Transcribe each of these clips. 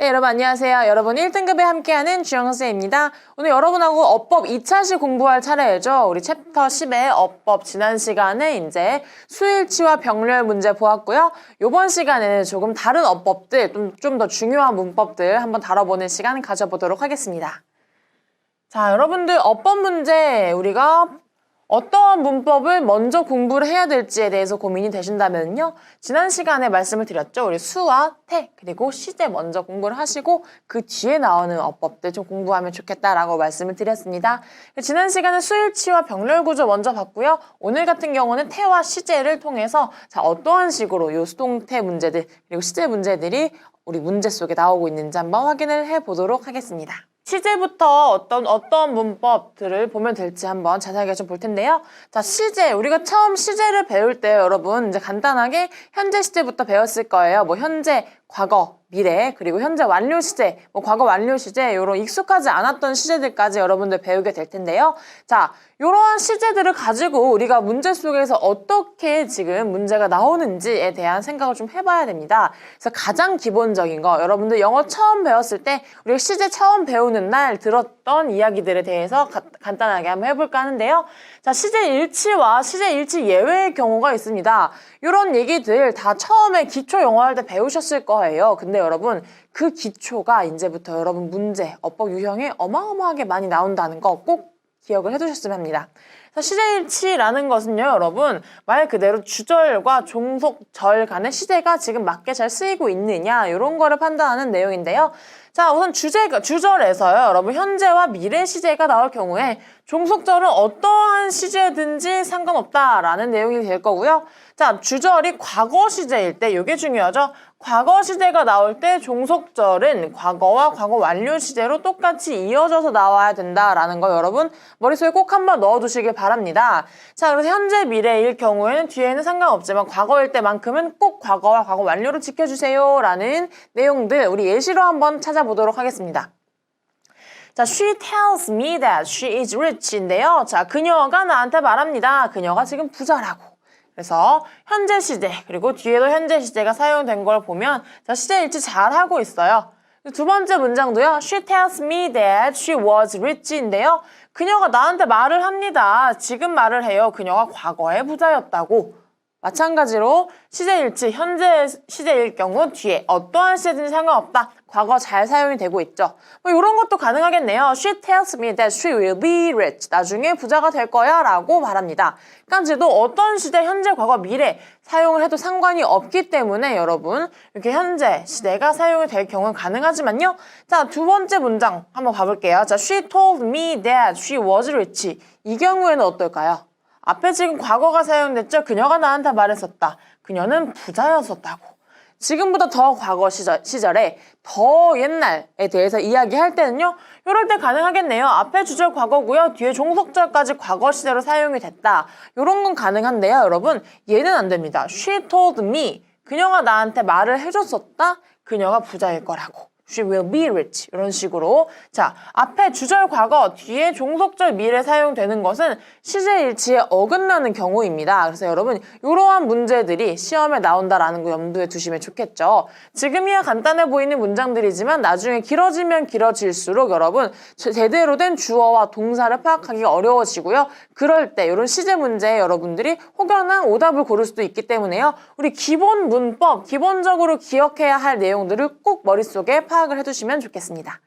네, 여러분 안녕하세요. 여러분 1등급에 함께하는 주영 선생입니다. 오늘 여러분하고 어법 2차시 공부할 차례죠. 우리 챕터 10의 어법 지난 시간에 이제 수일치와 병렬 문제 보았고요. 이번 시간에는 조금 다른 어법들, 좀더 중요한 문법들 한번 다뤄보는 시간 가져보도록 하겠습니다. 자, 여러분들 어법 문제 우리가 어떠한 문법을 먼저 공부를 해야 될지에 대해서 고민이 되신다면요. 지난 시간에 말씀을 드렸죠. 우리 수와 태 그리고 시제 먼저 공부를 하시고 그 뒤에 나오는 어법들 좀 공부하면 좋겠다라고 말씀을 드렸습니다. 지난 시간에 수일치와 병렬 구조 먼저 봤고요. 오늘 같은 경우는 태와 시제를 통해서 자 어떠한 식으로 요 수동태 문제들 그리고 시제 문제들이 우리 문제 속에 나오고 있는지 한번 확인을 해 보도록 하겠습니다. 시제부터 어떤 어떤 문법들을 보면 될지 한번 자세하게 좀 볼 텐데요. 자, 시제. 우리가 처음 시제를 배울 때 여러분 이제 간단하게 현재 시제부터 배웠을 거예요. 뭐 현재, 과거, 미래, 그리고 현재 완료 시제, 뭐 과거 완료 시제, 요런 익숙하지 않았던 시제들까지 여러분들 배우게 될 텐데요. 자, 이러한 시제들을 가지고 우리가 문제 속에서 어떻게 지금 문제가 나오는지에 대한 생각을 좀 해봐야 됩니다. 그래서 가장 기본적인 거, 여러분들 영어 처음 배웠을 때 우리가 시제 처음 배우는 날 들었던 이야기들에 대해서 가- 간단하게 한번 해볼까 하는데요. 자, 시제 일치와 시제 일치 예외의 경우가 있습니다. 이런 얘기들 다 처음에 기초 영어 할 때 배우셨을 거예요. 근데 여러분 그 기초가 이제부터 여러분 문제, 어법 유형에 어마어마하게 많이 나온다는 거 꼭 기억을 해두셨으면 합니다. 시제일치라는 것은요, 여러분 말 그대로 주절과 종속절 간의 시제가 지금 맞게 잘 쓰이고 있느냐 이런 거를 판단하는 내용인데요. 자, 우선 주제가 주절에서요, 여러분 현재와 미래 시제가 나올 경우에 종속절은 어떠한 시제든지 상관없다라는 내용이 될 거고요. 자, 주절이 과거 시제일 때 이게 중요하죠. 과거 시제가 나올 때 종속절은 과거와 과거 완료 시제로 똑같이 이어져서 나와야 된다라는 거 여러분 머릿속에 꼭 한번 넣어두시길 바랍니다. 자, 그래서 현재 미래일 경우에는 뒤에는 상관없지만 과거일 때만큼은 꼭 과거와 과거 완료로 지켜주세요라는 내용들 우리 예시로 한번 찾아보도록 하겠습니다. 자, she tells me that she is rich인데요. 자, 그녀가 나한테 말합니다. 그녀가 지금 부자라고. 그래서 현재 시제 그리고 뒤에도 현재 시제가 사용된 걸 보면 자, 시제 일치 잘 하고 있어요. 두 번째 문장도요. She tells me that she was rich인데요. 그녀가 나한테 말을 합니다. 지금 말을 해요. 그녀가 과거에 부자였다고. 마찬가지로 시제일치, 현재 시제일 경우 뒤에 어떠한 시제든지 상관없다. 과거 잘 사용이 되고 있죠. 뭐 이런 것도 가능하겠네요. She tells me that she will be rich. 나중에 부자가 될 거야 라고 말합니다. 깐지도 어떤 시제, 현재, 과거, 미래 사용을 해도 상관이 없기 때문에 여러분 이렇게 현재 시대가 사용이 될 경우는 가능하지만요. 자, 두 번째 문장 한번 봐볼게요. 자, she told me that she was rich. 이 경우에는 어떨까요? 앞에 지금 과거가 사용됐죠? 그녀가 나한테 말했었다. 그녀는 부자였었다고. 지금보다 더 과거 시절, 시절에 더 옛날에 대해서 이야기할 때는요. 이럴 때 가능하겠네요. 앞에 주절 과거고요. 뒤에 종속절까지 과거 시제로 사용이 됐다. 이런 건 가능한데요, 여러분. 얘는 안 됩니다. She told me. 그녀가 나한테 말을 해줬었다. 그녀가 부자일 거라고. She will be rich. 이런 식으로. 자, 앞에 주절 과거, 뒤에 종속절 미래 사용되는 것은 시제일치에 어긋나는 경우입니다. 그래서 여러분, 이러한 문제들이 시험에 나온다라는 거 염두에 두시면 좋겠죠. 지금이야 간단해 보이는 문장들이지만 나중에 길어지면 길어질수록 여러분, 제- 제대로 된 주어와 동사를 파악하기가 어려워지고요. 그럴 때 이런 시제 문제에 여러분들이 혹여나 오답을 고를 수도 있기 때문에요. 우리 기본 문법, 기본적으로 기억해야 할 내용들을 꼭 머릿속에 파악 을 해두시면 좋겠습니다.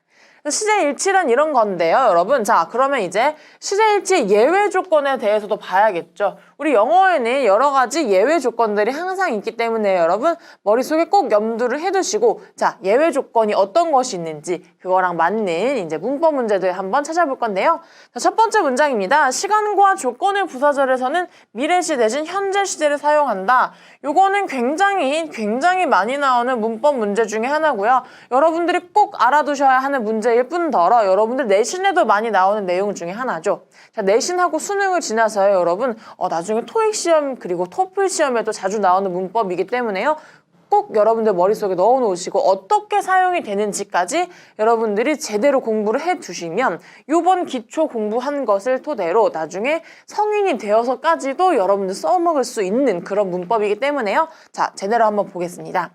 시제 일치란 이런 건데요, 여러분. 자, 그러면 이제 시제 일치 예외 조건에 대해서도 봐야겠죠. 우리 영어에는 여러 가지 예외 조건들이 항상 있기 때문에 여러분 머릿속에 꼭 염두를 해두시고 자, 예외 조건이 어떤 것이 있는지 그거랑 맞는 이제 문법 문제들 한번 찾아볼 건데요. 자, 첫 번째 문장입니다. 시간과 조건의 부사절에서는 미래시 대신 현재 시제를 사용한다. 요거는 굉장히 굉장히 많이 나오는 문법 문제 중에 하나고요. 여러분들이 꼭 알아두셔야 하는 문제일 뿐더러 여러분들 내신에도 많이 나오는 내용 중에 하나죠. 자, 내신하고 수능을 지나서요, 여러분. 어, 나중에 토익 시험 그리고 토플 시험에도 자주 나오는 문법이기 때문에요. 꼭 여러분들 머릿속에 넣어 놓으시고 어떻게 사용이 되는지까지 여러분들이 제대로 공부를 해 두시면 요번 기초 공부한 것을 토대로 나중에 성인이 되어서까지도 여러분들 써먹을 수 있는 그런 문법이기 때문에요. 자, 제대로 한번 보겠습니다.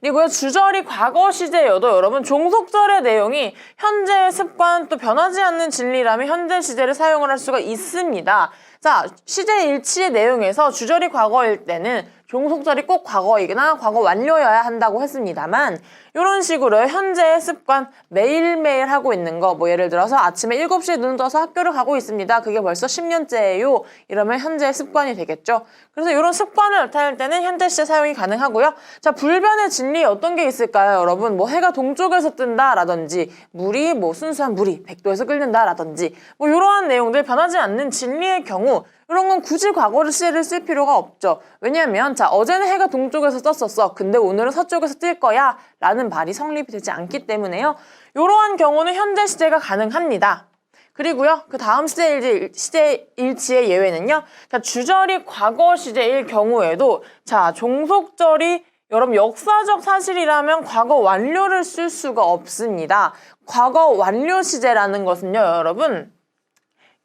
그리고요, 주절이 과거 시제여도 여러분 종속절의 내용이 현재의 습관 또 변하지 않는 진리라면 현재 시제를 사용을 할 수가 있습니다. 자, 시제 일치의 내용에서 주절이 과거일 때는 종속절이 꼭 과거이거나 과거 완료여야 한다고 했습니다만 이런 식으로 현재의 습관 매일매일 하고 있는 거 뭐 예를 들어서 아침에 7시에 눈 떠서 학교를 가고 있습니다. 그게 벌써 10년째예요. 이러면 현재의 습관이 되겠죠. 그래서 이런 습관을 나타낼 때는 현재 시제 사용이 가능하고요. 자, 불변의 진리 어떤 게 있을까요, 여러분? 뭐 해가 동쪽에서 뜬다라든지 물이 뭐 순수한 물이 백도에서 끓는다라든지 뭐 이러한 내용들 변하지 않는 진리의 경우 이런 건 굳이 과거를 시제를 쓸 필요가 없죠. 왜냐면 자 어제는 해가 동쪽에서 떴었어. 근데 오늘은 서쪽에서 뜰 거야. 라는 말이 성립이 되지 않기 때문에요. 이러한 경우는 현재 시제가 가능합니다. 그리고요, 그 다음 시제 일치, 시제 일치의 예외는요, 자, 주절이 과거 시제일 경우에도, 자, 종속절이 여러분 역사적 사실이라면 과거 완료를 쓸 수가 없습니다. 과거 완료 시제라는 것은요, 여러분,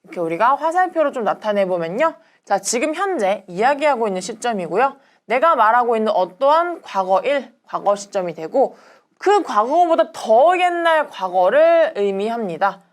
이렇게 우리가 화살표로 좀 나타내 보면요. 자, 지금 현재 이야기하고 있는 시점이고요. 내가 말하고 있는 어떠한 과거 일, 과거 시점이 되고 그 과거보다 더 옛날 과거를 의미합니다.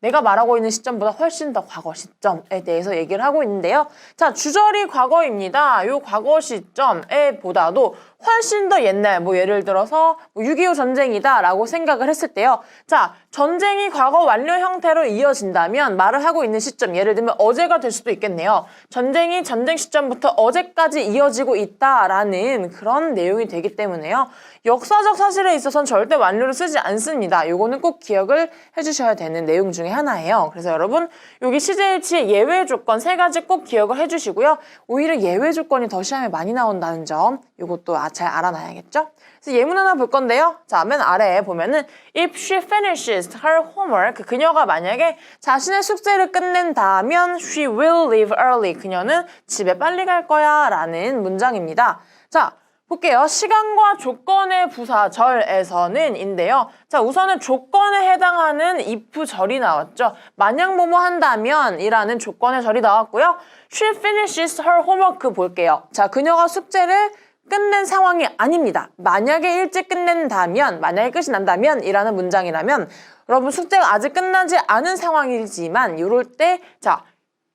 내가 말하고 있는 시점보다 훨씬 더 과거 시점에 대해서 얘기를 하고 있는데요. 자, 주절이 과거입니다. 이 과거 시점에 보다도 훨씬 더 옛날, 뭐 예를 들어서 뭐 6.25 전쟁이다라고 생각을 했을 때요. 자, 전쟁이 과거 완료 형태로 이어진다면 말을 하고 있는 시점, 예를 들면 어제가 될 수도 있겠네요. 전쟁이 전쟁 시점부터 어제까지 이어지고 있다라는 그런 내용이 되기 때문에요. 역사적 사실에 있어서는 절대 완료를 쓰지 않습니다. 요거는 꼭 기억을 해주셔야 되는 내용 중에 하나예요. 그래서 여러분 여기 시제일치의 예외 조건 세 가지 꼭 기억을 해주시고요. 오히려 예외 조건이 더 시험에 많이 나온다는 점 이것도 아, 잘 알아놔야겠죠? 그래서 예문 하나 볼 건데요. 자, 맨 아래에 보면은 if she finishes her homework 그녀가 만약에 자신의 숙제를 끝낸다면 she will leave early 그녀는 집에 빨리 갈 거야 라는 문장입니다. 자, 볼게요. 시간과 조건의 부사절에서는 인데요. 자, 우선은 조건에 해당하는 if 절이 나왔죠. 만약 뭐뭐 한다면 이라는 조건의 절이 나왔고요. She finishes her homework 볼게요. 자, 그녀가 숙제를 끝낸 상황이 아닙니다. 만약에 일찍 끝낸다면, 만약에 끝이 난다면 이라는 문장이라면 여러분 숙제가 아직 끝나지 않은 상황이지만 이럴 때 자,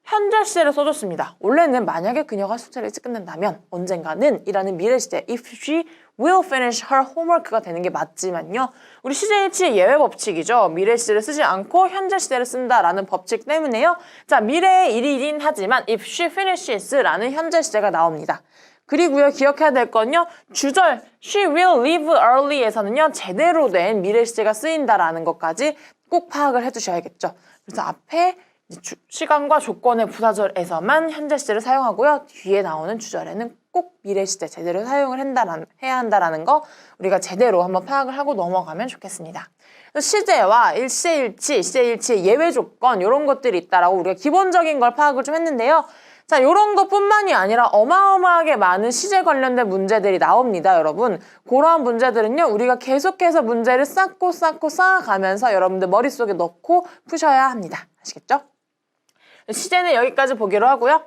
현재 시제를 써줬습니다. 원래는 만약에 그녀가 숙제를 일찍 끝낸다면 언젠가는 이라는 미래 시제 if she will finish her homework가 되는 게 맞지만요. 우리 시제 일치의 예외 법칙이죠. 미래 시제를 쓰지 않고 현재 시제를 쓴다라는 법칙 때문에요. 자, 미래의 일이긴 하지만 if she finishes라는 현재 시제가 나옵니다. 그리고요, 기억해야 될 건요, 주절 she will leave early에서는요, 제대로 된 미래 시제가 쓰인다라는 것까지 꼭 파악을 해두셔야겠죠. 그래서 앞에 주- 시간과 조건의 부사절에서만 현재 시제를 사용하고요. 뒤에 나오는 주절에는 꼭 미래 시제 제대로 사용을 한다라는, 해야 한다라는 거 우리가 제대로 한번 파악을 하고 넘어가면 좋겠습니다. 시제와 일시일치, 시제일치의 예외 조건 이런 것들이 있다라고 우리가 기본적인 걸 파악을 좀 했는데요. 자, 이런 것뿐만이 아니라 어마어마하게 많은 시제 관련된 문제들이 나옵니다, 여러분. 그러한 문제들은요, 우리가 계속해서 문제를 쌓고 쌓고 쌓아가면서 여러분들 머릿속에 넣고 푸셔야 합니다. 아시겠죠? 시제는 여기까지 보기로 하고요.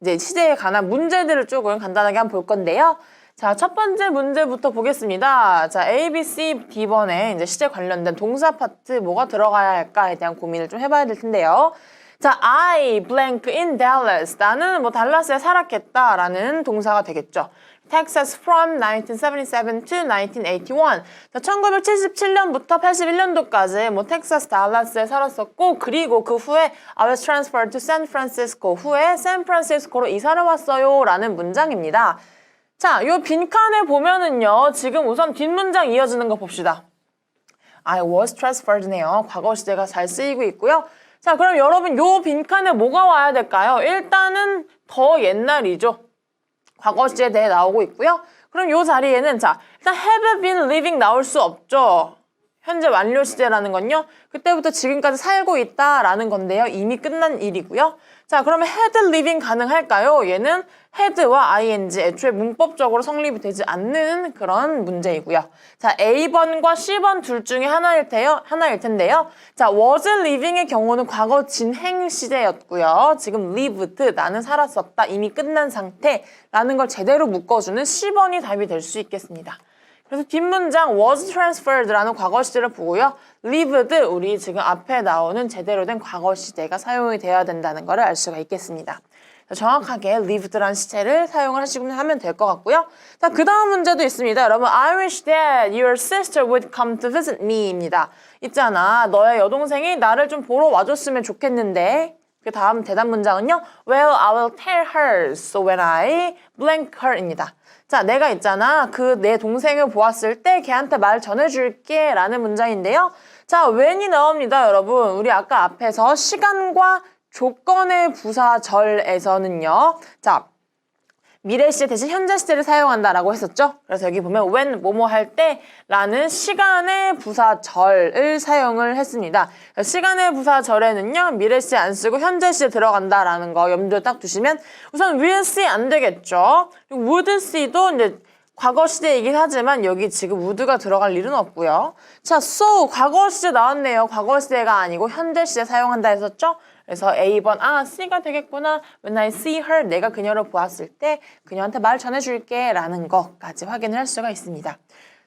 이제 시제에 관한 문제들을 조금 간단하게 한번 볼 건데요. 자, 첫 번째 문제부터 보겠습니다. 자, A, B, C, D번에 이제 시제 관련된 동사 파트 뭐가 들어가야 할까에 대한 고민을 좀 해봐야 될 텐데요. 자, I blank in Dallas. 나는 뭐 달라스에 살았겠다라는 동사가 되겠죠. Texas from 1977 to 1981. 자, 1977년부터 81년도까지 뭐 텍사스 달라스에 살았었고 그리고 그 후에 I was transferred to San Francisco 후에 샌프란시스코로 이사를 왔어요라는 문장입니다. 자, 요 빈칸에 보면은요. 지금 우선 뒷문장 이어지는 거 봅시다. I was transferred네요. 과거 시제가 잘 쓰이고 있고요. 자, 그럼 여러분 요 빈칸에 뭐가 와야 될까요? 일단은 더 옛날이죠. 과거 시제에 대해 나오고 있고요. 그럼 요 자리에는 자, 일단 have been living 나올 수 없죠. 현재 완료 시제라는 건요. 그때부터 지금까지 살고 있다라는 건데요. 이미 끝난 일이고요. 자, 그러면 had living 가능할까요? 얘는 had와 ing 애초에 문법적으로 성립이 되지 않는 그런 문제이고요. 자, A번과 C번 둘 중에 하나일 테요. 하나일 텐데요. 자, was living의 경우는 과거 진행 시제였고요. 지금 lived 나는 살았었다. 이미 끝난 상태라는 걸 제대로 묶어 주는 C번이 답이 될 수 있겠습니다. 그래서 뒷문장 was transferred라는 과거 시제를 보고요. lived 우리 지금 앞에 나오는 제대로 된 과거 시제가 사용이 되어야 된다는 것을 알 수가 있겠습니다. 정확하게 lived라는 시제를 사용을 하시면 하면 될 것 같고요. 자, 그 다음 문제도 있습니다. 여러분, I wish that your sister would come to visit me입니다. 있잖아. 너의 여동생이 나를 좀 보러 와줬으면 좋겠는데 그 다음 대답 문장은요. Well, I will tell her so when I blank her입니다. 자, 내가 있잖아. 그 내 동생을 보았을 때 걔한테 말 전해줄게 라는 문장인데요. 자, when이 나옵니다, 여러분. 우리 아까 앞에서 시간과 조건의 부사절에서는요. 자, 미래 시제 대신 현재 시제를 사용한다라고 했었죠. 그래서 여기 보면 when 뭐뭐 할 때라는 시간의 부사절을 사용을 했습니다. 시간의 부사절에는요 미래 시제 안 쓰고 현재 시제 들어간다라는 거 염두에 딱 두시면 우선 will see 안 되겠죠. 그리고 would see도 이제 과거 시제이긴 하지만 여기 지금 would가 들어갈 일은 없고요. 자, so 과거 시제 나왔네요. 과거 시제가 아니고 현재 시제 사용한다 했었죠. 그래서 A번 아 C가 되겠구나. When I see her 내가 그녀를 보았을 때 그녀한테 말 전해줄게 라는 것까지 확인을 할 수가 있습니다.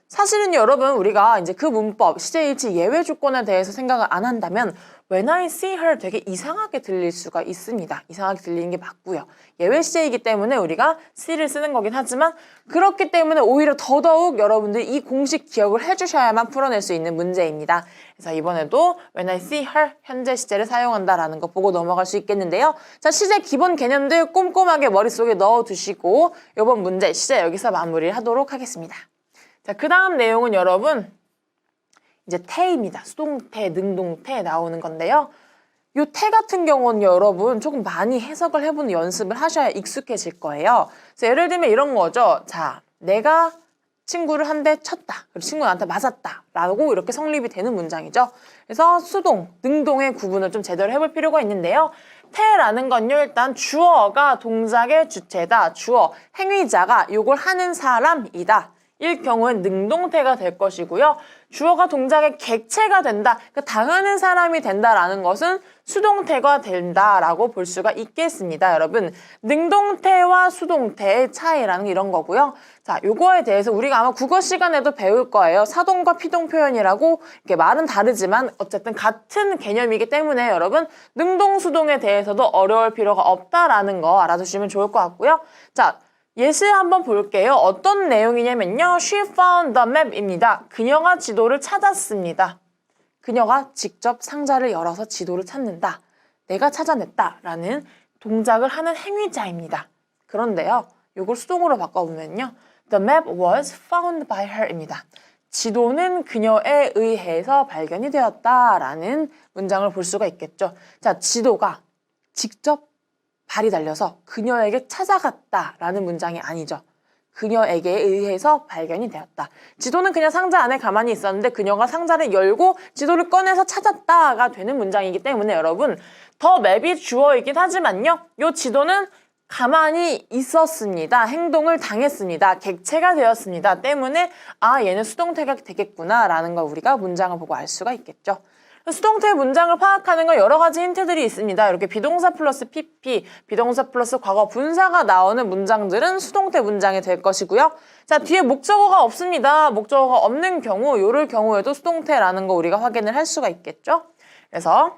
사실은 여러분 우리가 이제 그 문법 시제일치 예외 조건에 대해서 생각을 안 한다면 When I see her 되게 이상하게 들릴 수가 있습니다. 이상하게 들리는 게 맞고요. 예외 시제이기 때문에 우리가 see를 쓰는 거긴 하지만 그렇기 때문에 오히려 더더욱 여러분들이 이 공식 기억을 해주셔야만 풀어낼 수 있는 문제입니다. 그래서 이번에도 When I see her 현재 시제를 사용한다라는 거 보고 넘어갈 수 있겠는데요. 자 시제 기본 개념들 꼼꼼하게 머릿속에 넣어두시고 이번 문제 시제 여기서 마무리를 하도록 하겠습니다. 자, 그 다음 내용은 여러분, 이제 태입니다. 수동태, 능동태 나오는 건데요. 요태 같은 경우는 여러분 조금 많이 해석을 해보는 연습을 하셔야 익숙해질 거예요. 그래서 예를 들면 이런 거죠. 자, 내가 친구를 한 대 쳤다. 그리고 친구가 나한테 맞았다. 라고 이렇게 성립이 되는 문장이죠. 그래서 수동, 능동의 구분을 좀 제대로 해볼 필요가 있는데요. 태라는 건요, 일단 주어가 동작의 주체다. 주어, 행위자가 이걸 하는 사람이다. 일 경우엔 능동태가 될 것이고요. 주어가 동작의 객체가 된다. 그러니까 당하는 사람이 된다라는 것은 수동태가 된다라고 볼 수가 있겠습니다, 여러분. 능동태와 수동태의 차이라는 게 이런 거고요. 자, 요거에 대해서 우리가 아마 국어 시간에도 배울 거예요. 사동과 피동 표현이라고 이렇게 말은 다르지만 어쨌든 같은 개념이기 때문에 여러분 능동 수동에 대해서도 어려울 필요가 없다라는 거 알아두시면 좋을 것 같고요. 자, 예시 한번 볼게요. 어떤 내용이냐면요. She found the map입니다. 그녀가 지도를 찾았습니다. 그녀가 직접 상자를 열어서 지도를 찾는다. 내가 찾아냈다. 라는 동작을 하는 행위자입니다. 그런데요. 이걸 수동으로 바꿔보면요. The map was found by her입니다. 지도는 그녀에 의해서 발견이 되었다 라는 문장을 볼 수가 있겠죠. 자, 지도가 직접 발이 달려서 그녀에게 찾아갔다라는 문장이 아니죠. 그녀에게 의해서 발견이 되었다. 지도는 그냥 상자 안에 가만히 있었는데 그녀가 상자를 열고 지도를 꺼내서 찾았다가 되는 문장이기 때문에 여러분 더 맵이 주어이긴 하지만요. 이 지도는 가만히 있었습니다. 행동을 당했습니다. 객체가 되었습니다. 때문에 아 얘는 수동태가 되겠구나라는 걸 우리가 문장을 보고 알 수가 있겠죠. 수동태 문장을 파악하는 건 여러 가지 힌트들이 있습니다. 이렇게 비동사 플러스 PP, 비동사 플러스 과거 분사가 나오는 문장들은 수동태 문장이 될 것이고요. 자, 뒤에 목적어가 없습니다. 목적어가 없는 경우, 요럴 경우에도 수동태라는 거 우리가 확인을 할 수가 있겠죠. 그래서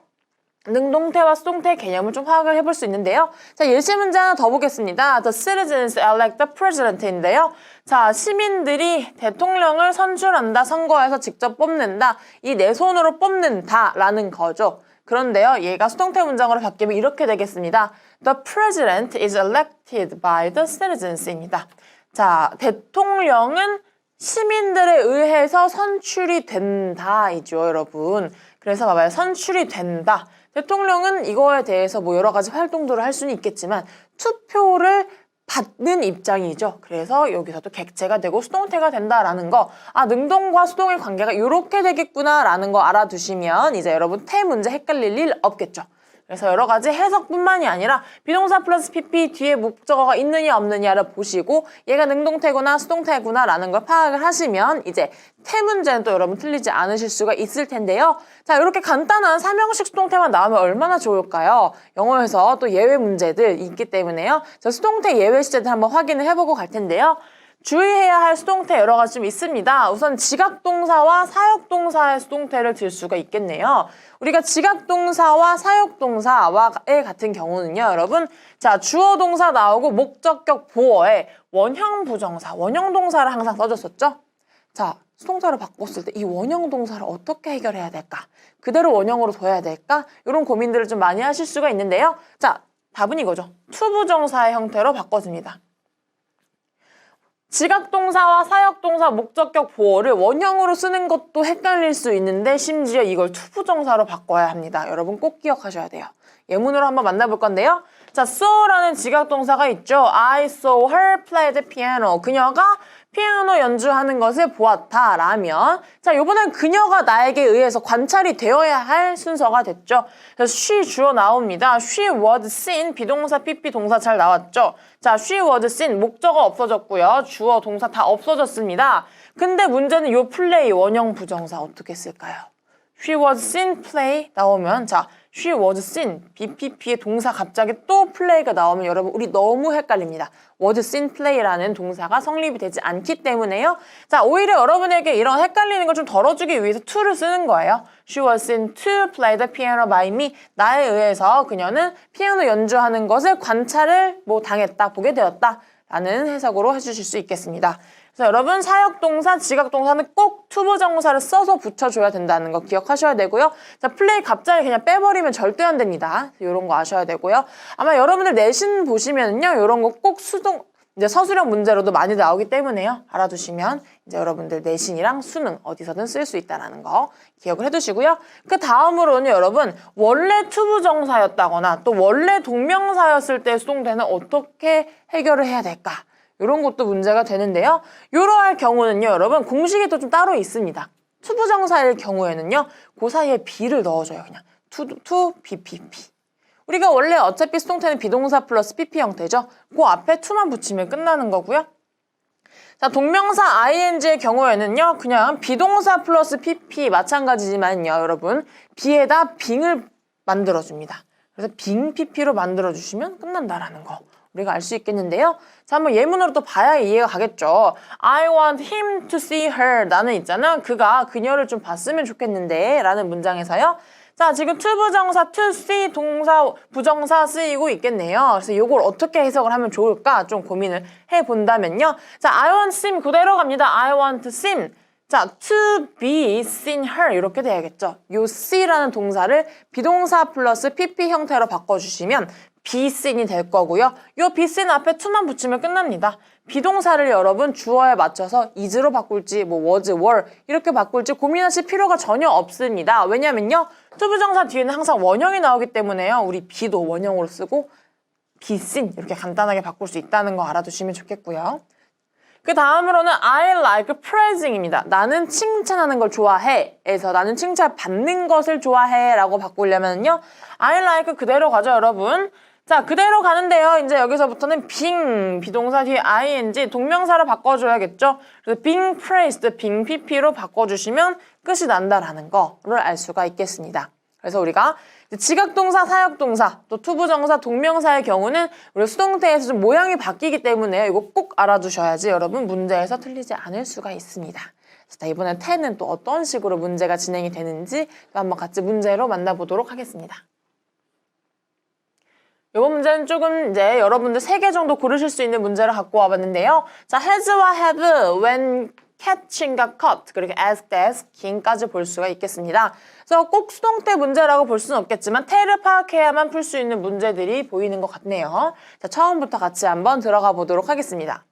능동태와 수동태 개념을 좀 파악을 해볼 수 있는데요. 자, 예시 문제 하나 더 보겠습니다. The citizens elect the president인데요. 자, 시민들이 대통령을 선출한다, 선거에서 직접 뽑는다, 이 내 손으로 뽑는다라는 거죠. 그런데요, 얘가 수동태 문장으로 바뀌면 이렇게 되겠습니다. The president is elected by the citizens입니다. 자, 대통령은 시민들에 의해서 선출이 된다이죠, 여러분. 그래서 봐봐요. 선출이 된다. 대통령은 이거에 대해서 뭐 여러 가지 활동들을 할 수는 있겠지만 투표를 받는 입장이죠. 그래서 여기서 도 객체가 되고 수동태가 된다라는 거. 아, 능동과 수동의 관계가 이렇게 되겠구나라는 거 알아두시면 이제 여러분 태 문제 헷갈릴 일 없겠죠. 그래서 여러 가지 해석뿐만이 아니라 비동사 플러스 PP 뒤에 목적어가 있느냐 없느냐를 보시고 얘가 능동태구나 수동태구나라는 걸 파악을 하시면 이제 태 문제는 또 여러분 틀리지 않으실 수가 있을 텐데요. 자 이렇게 간단한 삼형식 수동태만 나오면 얼마나 좋을까요? 영어에서 또 예외 문제들 있기 때문에요. 자 수동태 예외 시제들 한번 확인을 해보고 갈 텐데요. 주의해야 할 수동태 여러 가지 좀 있습니다. 우선 지각동사와 사역동사의 수동태를 들 수가 있겠네요. 우리가 지각동사와 사역동사와의 같은 경우는요, 여러분. 자, 주어동사 나오고 목적격 보어에 원형 부정사, 원형 동사를 항상 써줬었죠? 자, 수동사를 바꿨을 때 이 원형 동사를 어떻게 해결해야 될까? 그대로 원형으로 둬야 될까? 이런 고민들을 좀 많이 하실 수가 있는데요. 자, 답은 이거죠. 투부정사의 형태로 바꿔줍니다. 지각동사와 사역동사 목적격 보어를 원형으로 쓰는 것도 헷갈릴 수 있는데 심지어 이걸 투부정사로 바꿔야 합니다. 여러분 꼭 기억하셔야 돼요. 예문으로 한번 만나볼 건데요. 자, saw라는 지각동사가 있죠. I saw her play the piano. 그녀가 피아노 연주하는 것을 보았다 라면 자 요번엔 그녀가 나에게 의해서 관찰이 되어야 할 순서가 됐죠. 그래서 she 주어 나옵니다. she was seen. 비동사 pp 동사 잘 나왔죠? 자 she was seen. 목적어 없어졌고요. 주어 동사 다 없어졌습니다. 근데 문제는 요 플레이 원형 부정사 어떻게 쓸까요? she was seen play 나오면 자 she was seen BPP의 동사 갑자기 또 play가 나오면 여러분 우리 너무 헷갈립니다. was seen play라는 동사가 성립이 되지 않기 때문에요. 자 오히려 여러분에게 이런 헷갈리는 걸 좀 덜어주기 위해서 to를 쓰는 거예요. She was seen to play the piano by me. 나에 의해서 그녀는 피아노 연주하는 것을 관찰을 뭐 당했다, 보게 되었다. 라는 해석으로 해주실 수 있겠습니다. 그래서 여러분 사역동사, 지각동사는 꼭 투부정사를 써서 붙여줘야 된다는 거 기억하셔야 되고요. 자 플레이 갑자기 그냥 빼버리면 절대 안 됩니다. 이런 거 아셔야 되고요. 아마 여러분들 내신 보시면요. 이런 거 꼭 수동 이제 서술형 문제로도 많이 나오기 때문에요. 알아두시면 이제 여러분들 내신이랑 수능 어디서든 쓸 수 있다는 거 기억을 해두시고요. 그 다음으로는 여러분 원래 투부정사였다거나 또 원래 동명사였을 때 수동태는 어떻게 해결을 해야 될까? 이런 것도 문제가 되는데요. 이러할 경우는요, 여러분 공식이 또 좀 따로 있습니다. 투부정사일 경우에는요, 그 사이에 be를 넣어줘요. 그냥 to, to, be, pp. 우리가 원래 어차피 수동태는 비동사 플러스 pp 형태죠. 그 앞에 to만 붙이면 끝나는 거고요. 자, 동명사 ing의 경우에는요, 그냥 비동사 플러스 pp 마찬가지지만요, 여러분. be에다 빙을 만들어줍니다. 그래서 빙 pp로 만들어주시면 끝난다라는 거. 우리가 알 수 있겠는데요. 자, 한번 예문으로 또 봐야 이해가 가겠죠. I want him to see her. 나는 있잖아. 그가 그녀를 좀 봤으면 좋겠는데. 라는 문장에서요. 자, 지금 to 부정사, to see 동사, 부정사 쓰이고 있겠네요. 그래서 이걸 어떻게 해석을 하면 좋을까 좀 고민을 해본다면요. 자, I want sim 그대로 갑니다. I want sim. 자, to be seen her 이렇게 돼야겠죠. 요 see라는 동사를 비동사 플러스 pp 형태로 바꿔주시면 seen이 될 거고요. 요 seen 앞에 to만 붙이면 끝납니다. 비동사를 여러분 주어에 맞춰서 is로 바꿀지 뭐 was, were 이렇게 바꿀지 고민하실 필요가 전혀 없습니다. 왜냐면요. 투부정사 뒤에는 항상 원형이 나오기 때문에요. 우리 be도 원형으로 쓰고 seen 이렇게 간단하게 바꿀 수 있다는 거 알아두시면 좋겠고요. 그 다음으로는 I like praising입니다. 나는 칭찬하는 걸 좋아해. 에서 나는 칭찬 받는 것을 좋아해. 라고 바꾸려면요. I like 그대로 가죠, 여러분. 자, 그대로 가는데요. 이제 여기서부터는 being, 비동사 뒤에 ing, 동명사를 바꿔줘야겠죠. 그래서 being praised, being pp로 바꿔주시면 끝이 난다라는 거를 알 수가 있겠습니다. 그래서 우리가 지각동사, 사역동사, 또 투부정사, 동명사의 경우는 우리 수동태에서 좀 모양이 바뀌기 때문에 이거 꼭 알아두셔야지 여러분 문제에서 틀리지 않을 수가 있습니다. 자, 이번엔 태는 또 어떤 식으로 문제가 진행이 되는지 한번 같이 문제로 만나보도록 하겠습니다. 이번 문제는 조금 이제 여러분들 세 개 정도 고르실 수 있는 문제를 갖고 와봤는데요. 자, has와 have, when catching과 caught, 그리고 ask, asking까지 볼 수가 있겠습니다. 그래서 꼭 수동 태 문제라고 볼 수는 없겠지만 태를 파악해야만 풀 수 있는 문제들이 보이는 것 같네요. 자, 처음부터 같이 한번 들어가 보도록 하겠습니다.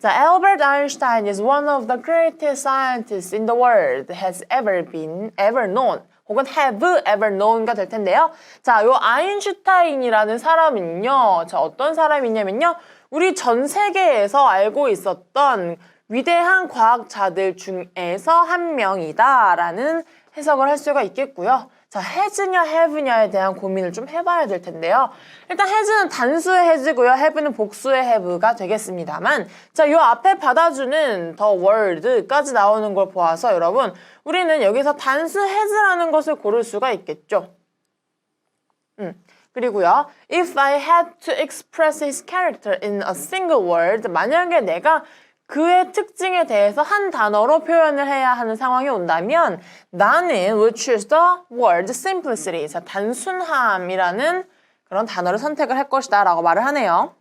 자, Albert Einstein is one of the greatest scientists in the world has ever been, ever known. 혹은 have ever known가 될 텐데요. 자, 요 아인슈타인이라는 사람은요. 자, 어떤 사람이냐면요. 우리 전 세계에서 알고 있었던 위대한 과학자들 중에서 한 명이다라는 해석을 할 수가 있겠고요. 자, has냐, have냐에 대한 고민을 좀 해봐야 될 텐데요. 일단 has는 단수의 has고요. have는 복수의 have가 되겠습니다만 자, 요 앞에 받아주는 the word까지 나오는 걸 보아서 여러분 우리는 여기서 단수 has라는 것을 고를 수가 있겠죠. 음. 그리고요. If I had to express his character in a single word, 만약에 내가 그의 특징에 대해서 한 단어로 표현을 해야 하는 상황이 온다면 나는 will choose the word simplicity. 자, 단순함이라는 그런 단어를 선택을 할 것이다 라고 말을 하네요.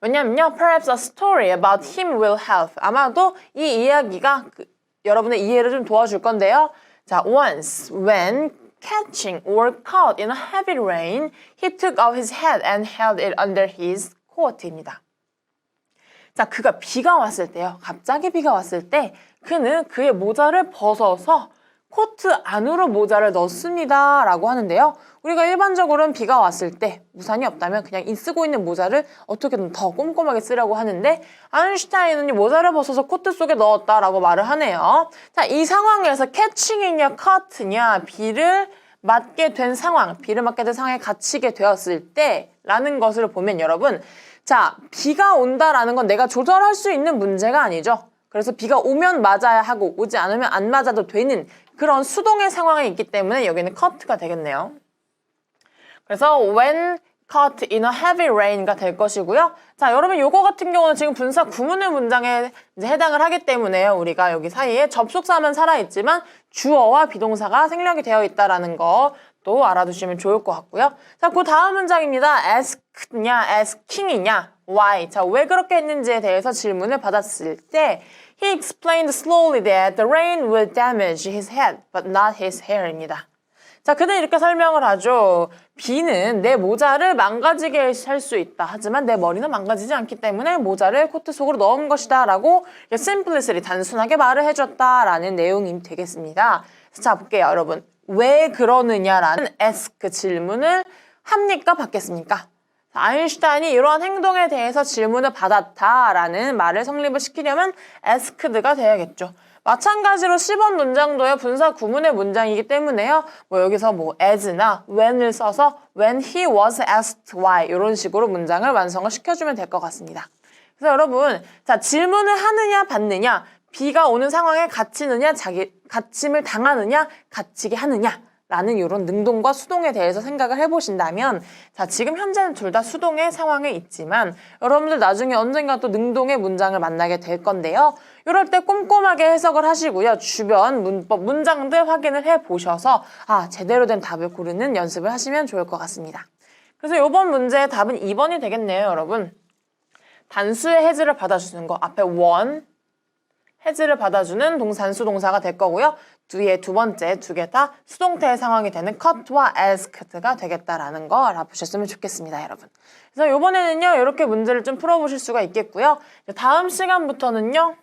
왜냐면요. Perhaps a story about him will help. 아마도 이 이야기가 그, 여러분의 이해를 좀 도와줄 건데요. 자, once when catching or caught in a heavy rain, he took off his hat and held it under his coat입니다. 자, 그가 비가 왔을 때요. 갑자기 비가 왔을 때 그는 그의 모자를 벗어서 코트 안으로 모자를 넣습니다. 라고 하는데요. 우리가 일반적으로는 비가 왔을 때 우산이 없다면 그냥 이 쓰고 있는 모자를 어떻게든 더 꼼꼼하게 쓰라고 하는데 아인슈타인은 이 모자를 벗어서 코트 속에 넣었다 라고 말을 하네요. 자, 이 상황에서 캐칭이냐 커트냐 비를 맞게 된 상황, 비를 맞게 된 상황에 갇히게 되었을 때 라는 것을 보면 여러분 자, 비가 온다라는 건 내가 조절할 수 있는 문제가 아니죠. 그래서 비가 오면 맞아야 하고 오지 않으면 안 맞아도 되는 그런 수동의 상황이 있기 때문에 여기는 커트가 되겠네요. 그래서 when caught in a heavy rain가 될 것이고요. 자, 여러분 요거 같은 경우는 지금 분사 구문의 문장에 이제 해당을 하기 때문에요. 우리가 여기 사이에 접속사만 살아있지만 주어와 비동사가 생략이 되어 있다라는 거 또 알아두시면 좋을 것 같고요. 자, 그 다음 문장입니다. ask냐, asking이냐, why. 자, 왜 그렇게 했는지에 대해서 질문을 받았을 때 he explained slowly that the rain would damage his head, but not his hair입니다. 자, 그는 이렇게 설명을 하죠. 비는 내 모자를 망가지게 할 수 있다. 하지만 내 머리는 망가지지 않기 때문에 모자를 코트 속으로 넣은 것이다. 라고 simplicity, 단순하게 말을 해줬다라는 내용이 되겠습니다. 자, 볼게요, 여러분. 왜 그러느냐라는 ask 질문을 합니까? 받겠습니까? 자, 아인슈타인이 이러한 행동에 대해서 질문을 받았다라는 말을 성립을 시키려면 asked가 돼야겠죠. 마찬가지로 10번 문장도요 분사 구문의 문장이기 때문에요. 뭐 여기서 뭐 as나 when을 써서 when he was asked why 이런 식으로 문장을 완성을 시켜주면 될 것 같습니다. 그래서 여러분 자 질문을 하느냐 받느냐 비가 오는 상황에 갇히느냐 자기 갇힘을 당하느냐 갇히게 하느냐 라는 이런 능동과 수동에 대해서 생각을 해보신다면 자 지금 현재는 둘 다 수동의 상황에 있지만 여러분들 나중에 언젠가 또 능동의 문장을 만나게 될 건데요. 이럴 때 꼼꼼하게 해석을 하시고요. 주변 문법 문장들 확인을 해보셔서 아 제대로 된 답을 고르는 연습을 하시면 좋을 것 같습니다. 그래서 이번 문제의 답은 2번이 되겠네요, 여러분. 단수의 해지를 받아주는 거 앞에 원 해지를 받아주는 동산수 동사가 될 거고요. 뒤에 두 번째 두 개 다 수동태의 상황이 되는 cut와 asked가 되겠다라는 거 알아보셨으면 좋겠습니다, 여러분. 그래서 이번에는요, 이렇게 문제를 좀 풀어보실 수가 있겠고요. 다음 시간부터는요,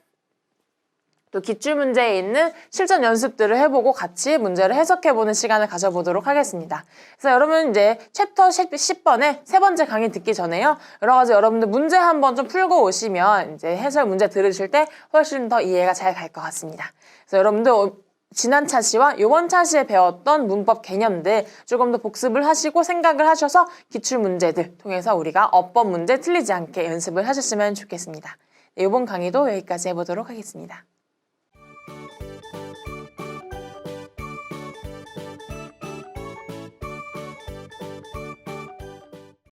또 기출 문제에 있는 실전 연습들을 해보고 같이 문제를 해석해보는 시간을 가져보도록 하겠습니다. 그래서 여러분 이제 챕터 10번에 세 번째 강의 듣기 전에요. 여러 가지 여러분들 문제 한번 좀 풀고 오시면 이제 해설 문제 들으실 때 훨씬 더 이해가 잘 갈 것 같습니다. 그래서 여러분들 어, 지난 차시와 이번 차시에 배웠던 문법 개념들 조금 더 복습을 하시고 생각을 하셔서 기출 문제들 통해서 우리가 어법 문제 틀리지 않게 연습을 하셨으면 좋겠습니다. 네, 이번 강의도 여기까지 해보도록 하겠습니다.